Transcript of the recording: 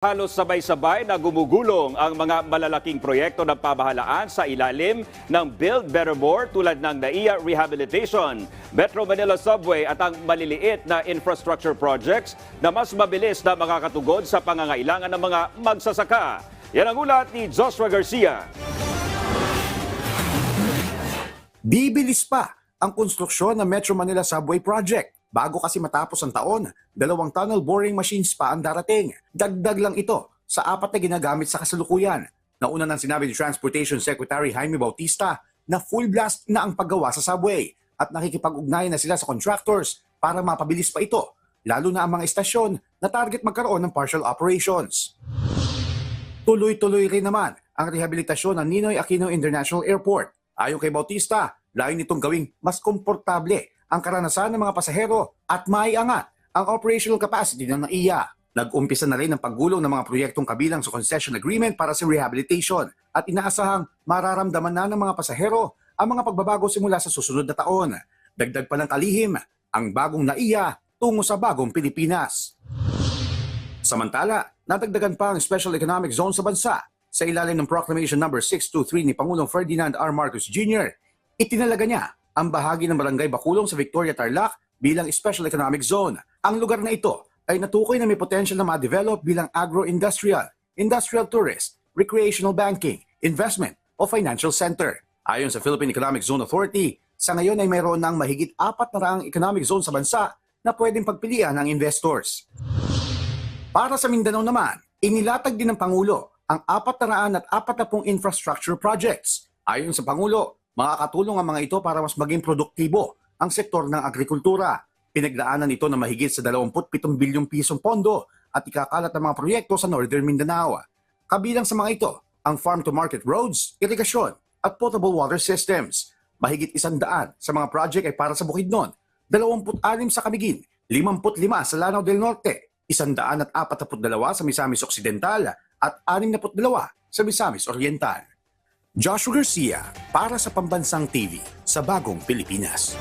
Halos sabay-sabay na gumugulong ang mga malalaking proyekto ng pamahalaan sa ilalim ng Build Better More tulad ng NAIA Rehabilitation, Metro Manila Subway at ang maliliit na infrastructure projects na mas mabilis na makakatugod sa pangangailangan ng mga magsasaka. Yan ang ulat ni Joshua Garcia. Bibilis pa ang konstruksyon ng Metro Manila Subway Project. Bago kasi matapos ang taon, dalawang tunnel boring machines pa ang darating. Dagdag lang ito sa apat na ginagamit sa kasalukuyan. Nauna nang sinabi ni Transportation Secretary Jaime Bautista na full blast na ang paggawa sa subway at nakikipag-ugnayan na sila sa contractors para mapabilis pa ito, lalo na ang mga istasyon na target magkaroon ng partial operations. Tuloy-tuloy rin naman ang rehabilitasyon ng Ninoy Aquino International Airport. Ayon kay Bautista, layo nitong gawing mas komportable ang karanasan ng mga pasahero at maiangat ang operational capacity ng NAIA. Nag-umpisa na rin ang paggulong ng mga proyektong kabilang sa concession agreement para sa rehabilitation at inaasahang mararamdaman na ng mga pasahero ang mga pagbabago simula sa susunod na taon. Dagdag pa ng kalihim, ang bagong NAIA tungo sa bagong Pilipinas. Samantala, nadagdagan pa ang Special Economic Zone sa bansa sa ilalim ng Proclamation No. 623 ni Pangulong Ferdinand R. Marcos Jr. Itinalaga niya ang bahagi ng Barangay Bakulong sa Victoria Tarlac bilang Special Economic Zone. Ang lugar na ito ay natukoy na may potential na ma-develop bilang agro-industrial, industrial tourist, recreational banking, investment o financial center. Ayon sa Philippine Economic Zone Authority, sa ngayon ay mayroon ng mahigit apat na raang economic zone sa bansa na pwedeng pagpilian ng investors. Para sa Mindanao naman, inilatag din ng Pangulo ang 440 infrastructure projects. Ayon sa Pangulo, makakatulong ang mga ito para mas maging produktibo ang sektor ng agrikultura. Pinaglaanan ito ng mahigit sa 27 bilyong pisong pondo at ikakalat ang mga proyekto sa Northern Mindanao. Kabilang sa mga ito, ang farm-to-market roads, irigasyon at potable water systems. Mahigit isandaan sa mga project ay para sa Bukidnon, 26 sa Camiguin, 55 sa Lanao del Norte, 142 sa Misamis Occidental at 62 sa Misamis Oriental. Joshua Garcia para sa Pambansang TV sa Bagong Pilipinas.